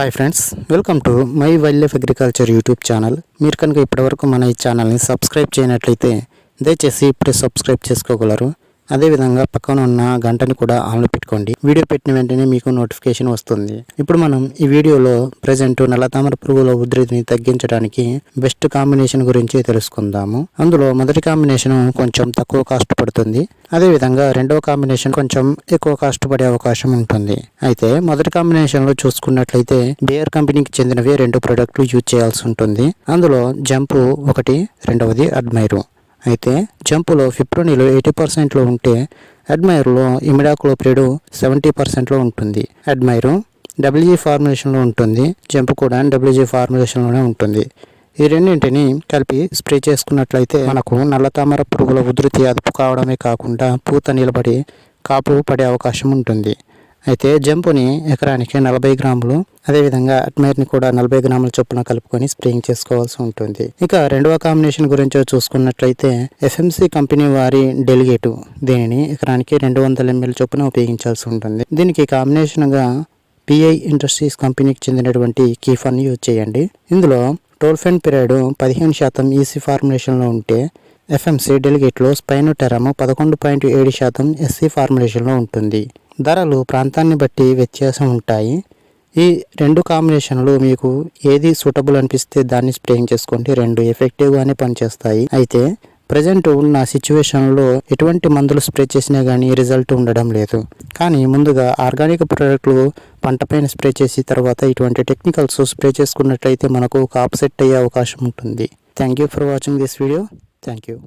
Hi friends welcome to my wild life agriculture YouTube channel మీరు కనుక ఇప్పటివరకు మన ఈ ఛానల్ని సబ్స్క్రైబ్ చేయనట్లయితే దయచేసి ఇప్పుడే సబ్స్క్రైబ్ చేసుకోగలరు. అదేవిధంగా పక్కన ఉన్న గంటని కూడా ఆన్లో పెట్టుకోండి. వీడియో పెట్టిన వెంటనే మీకు నోటిఫికేషన్ వస్తుంది. ఇప్పుడు మనం ఈ వీడియోలో ప్రజెంట్ నల్లతామర పురుగుల ఉధృతిని తగ్గించడానికి బెస్ట్ కాంబినేషన్ గురించి తెలుసుకుందాము. అందులో మొదటి కాంబినేషన్ కొంచెం తక్కువ కాస్ట్ పడుతుంది. అదేవిధంగా రెండవ కాంబినేషన్ కొంచెం ఎక్కువ కాస్ట్ పడే అవకాశం ఉంటుంది. అయితే మొదటి కాంబినేషన్లో చూసుకున్నట్లయితే బేయర్ కంపెనీకి చెందినవి రెండు ప్రొడక్ట్లు యూజ్ చేయాల్సి ఉంటుంది. అందులో జంపు ఒకటి రెండవది అడ్మైరు. అయితే జంపులో ఫిప్రోనిలో ఎయిటీ పర్సెంట్లో ఉంటే అడ్మైర్లో ఇమిడాకులో ప్రేడు సెవెంటీ పర్సెంట్లో ఉంటుంది. అడ్మైరు డబ్ల్యూజీ ఫార్ములేషన్లో ఉంటుంది. జంప్ కూడా డబ్ల్యూజీ ఫార్ములేషన్లోనే ఉంటుంది. ఈ రెండింటిని కలిపి స్ప్రే చేసుకున్నట్లయితే మనకు నల్లతామర పురుగుల ఉధృతి అదుపు కావడమే కాకుండా పూత నిలబడి కాపు పడే అవకాశం ఉంటుంది. అయితే జంపుని ఎకరానికి నలభై గ్రాములు అదేవిధంగా అట్మేర్ని కూడా నలభై గ్రాముల చొప్పున కలుపుకొని స్ప్రేయింగ్ చేసుకోవాల్సి ఉంటుంది. ఇక రెండవ కాంబినేషన్ గురించి చూసుకున్నట్లయితే ఎఫ్ఎంసి కంపెనీ వారి డెలిగేటు దీనిని ఎకరానికి రెండు వందల ఎంఎల్ చొప్పున ఉపయోగించాల్సి ఉంటుంది. దీనికి కాంబినేషన్గా పిఐ ఇండస్ట్రీస్ కంపెనీకి చెందినటువంటి కీఫాన్ని యూజ్ చేయండి. ఇందులో టోల్ఫెన్ పీరియడ్ పదిహేను శాతం ఈసీ ఫార్ములేషన్లో ఉంటే ఎఫ్ఎంసి డెలిగేట్లో స్పైనోటెరమ్ పదకొండు పాయింట్ ఏడు శాతం ఎస్సీ ఫార్ములేషన్లో ఉంటుంది. ధరలు ప్రాంతాన్ని బట్టి వ్యత్యాసం ఉంటాయి. ఈ రెండు కాంబినేషన్లు మీకు ఏది సూటబుల్ అనిపిస్తే దాన్ని స్ప్రేయింగ్ చేసుకోండి. రెండు ఎఫెక్టివ్గానే పనిచేస్తాయి. అయితే ప్రజెంట్ ఉన్న సిచ్యువేషన్లో ఎటువంటి మందులు స్ప్రే చేసినా కానీ రిజల్ట్ ఉండడం లేదు. కానీ ముందుగా ఆర్గానిక్ ప్రోడక్ట్లు పంటపైన స్ప్రే చేసి తర్వాత ఇటువంటి టెక్నికల్స్ స్ప్రే చేసుకున్నట్లయితే మనకు ఒక ఆప్సెట్ అయ్యే అవకాశం ఉంటుంది. Thank you for watching this video. Thank you.